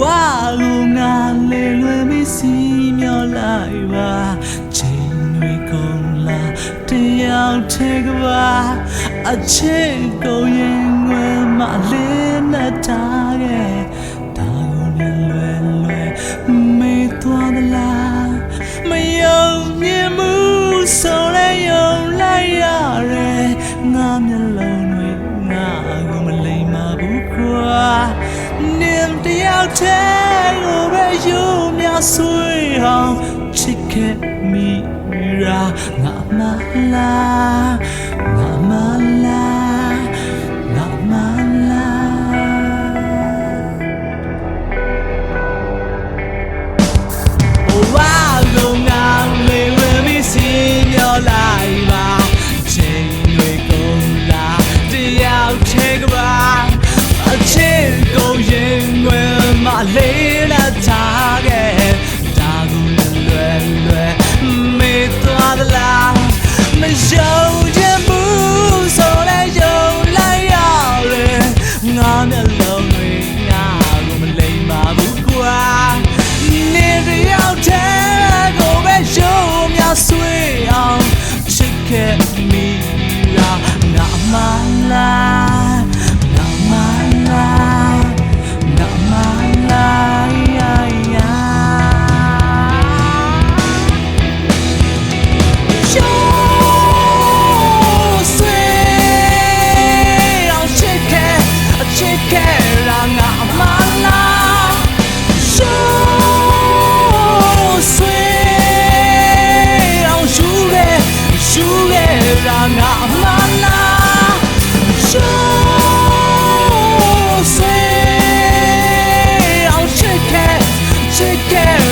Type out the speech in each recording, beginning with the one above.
ဝါလိုငါလေလွယ်မစီမြော်လိုက်ပါချိန်တွေကုန်လာတယောက်ထဲကပါအချိန်ကိုရင်ွယ်မလေးနဲ့တားခဲ့ဒါကိုလည်းလွယ်လွယ်မေးသွားမလားမယုံမြင်မှုဆို ထဲကိုပဲယူမြဆွေအောင်ချစ်ခဲ့မိရာငါမလားငါမလား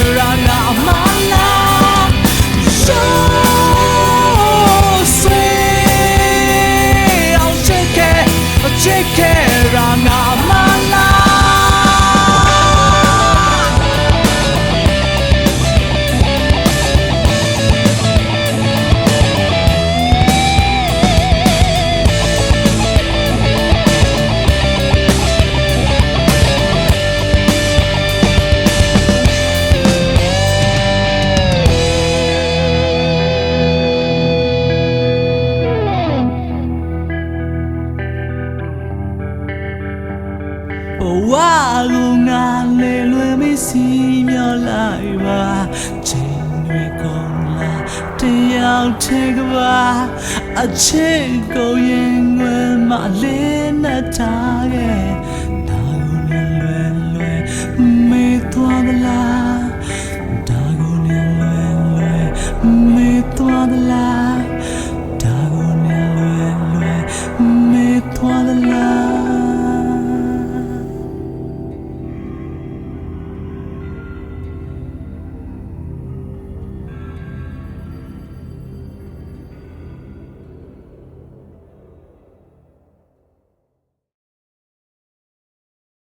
around ယောက်ထဲကပါအချစ်ကိုရင်ွယ်မလေးနဲ့ထားခဲ့